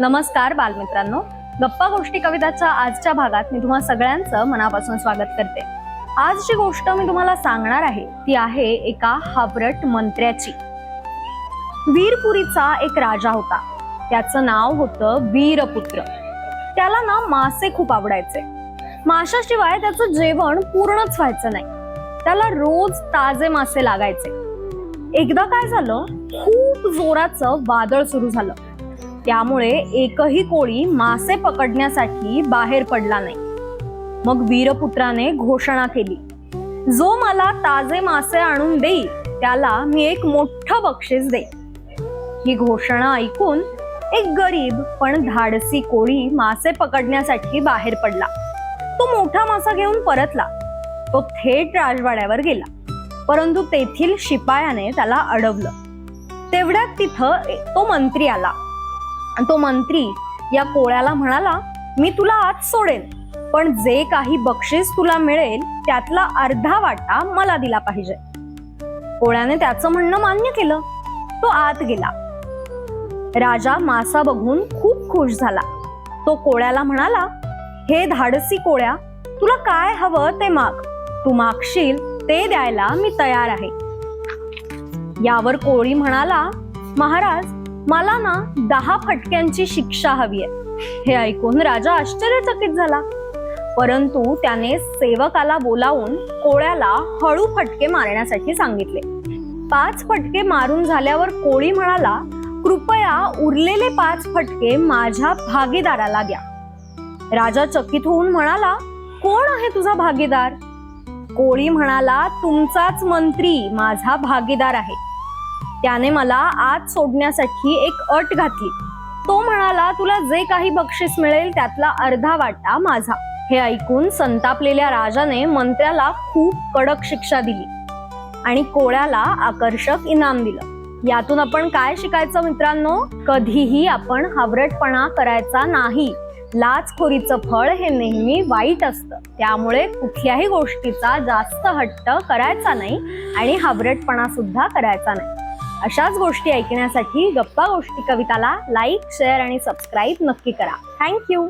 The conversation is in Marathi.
नमस्कार बालमित्रांनो. गप्पा गोष्टी कविताच्या आजच्या भागात मी तुम्हा सगळ्यांचं मनापासून स्वागत करते. आज जी गोष्ट मी तुम्हाला सांगणार आहे ती आहे एका हाबरट मंत्र्याची. वीरपुरीचा एक राजा होता. त्याचं नाव होतं वीरपुत्र. त्याला ना मासे खूप आवडायचे. माशाशिवाय त्याचं जेवण पूर्णच व्हायचं नाही. त्याला रोज ताजे मासे लागायचे. एकदा काय झालं खूप जोराचं वादळ सुरू झालं. त्यामुळे एकही कोळी मासे पकडण्यासाठी बाहेर पडला नाही. मग वीरपुत्राने घोषणा केली जो मला ताजे मासे आणून देईल त्याला मी एक मोठं बक्षीस देईन. ही घोषणा ऐकून एक गरीब पण धाडसी कोळी मासे पकडण्यासाठी बाहेर पडला. तो मोठा मासा घेऊन परतला. तो थेट राजवाड्यावर गेला. परंतु तेथील शिपायाने त्याला अडवलं. तेवढ्यात तिथं तो मंत्री आला. आणि तो मंत्री या कोळ्याला म्हणाला मी तुला आत सोडेन पण जे काही बक्षीस तुला मिळेल त्यातला अर्धा वाटा मला दिला पाहिजे. कोळ्याने त्याचं म्हणणं मान्य केलं. तो आत गेला. राजा मासा बघून खूप खुश झाला. तो कोळ्याला म्हणाला हे धाडसी कोळ्या तुला काय हवं ते माग. तू मागशील ते द्यायला मी तयार आहे. यावर कोळी म्हणाला महाराज मला ना दहा फटक्यांची शिक्षा हवी आहे. हे ऐकून राजा आश्चर्यचकित झाला. परंतु त्याने सेवकाला बोलावून कोळ्याला हळू फटके मारण्यासाठी सांगितले. पाच फटके मारून झाल्यावर कोळी म्हणाला कृपया उरलेले पाच फटके माझ्या भागीदाराला द्या. राजा चकित होऊन म्हणाला कोण आहे तुझा भागीदार? कोळी म्हणाला तुमचाच मंत्री माझा भागीदार आहे. त्याने मला आत सोडण्यासाठी एक अट घातली. तो म्हणाला तुला जे काही बक्षीस मिळेल त्यातला अर्धा वाटा माझा. हे ऐकून संतापलेल्या राजाने मंत्र्याला खूप कडक शिक्षा दिली आणि कोळ्याला आकर्षक इनाम दिलं. यातून आपण काय शिकायचं मित्रांनो? कधीही आपण हावरटपणा करायचा नाही. लाचखोरीचं फळ हे नेहमी वाईट असतं. त्यामुळे कुठल्याही गोष्टीचा जास्त हट्ट करायचा नाही आणि हावरटपणा सुद्धा करायचा नाही. अशाच गोष्टी ऐकण्यासाठी गप्पा गोष्टी कविताला लाईक शेअर आणि सबस्क्राईब नक्की करा. थँक्यू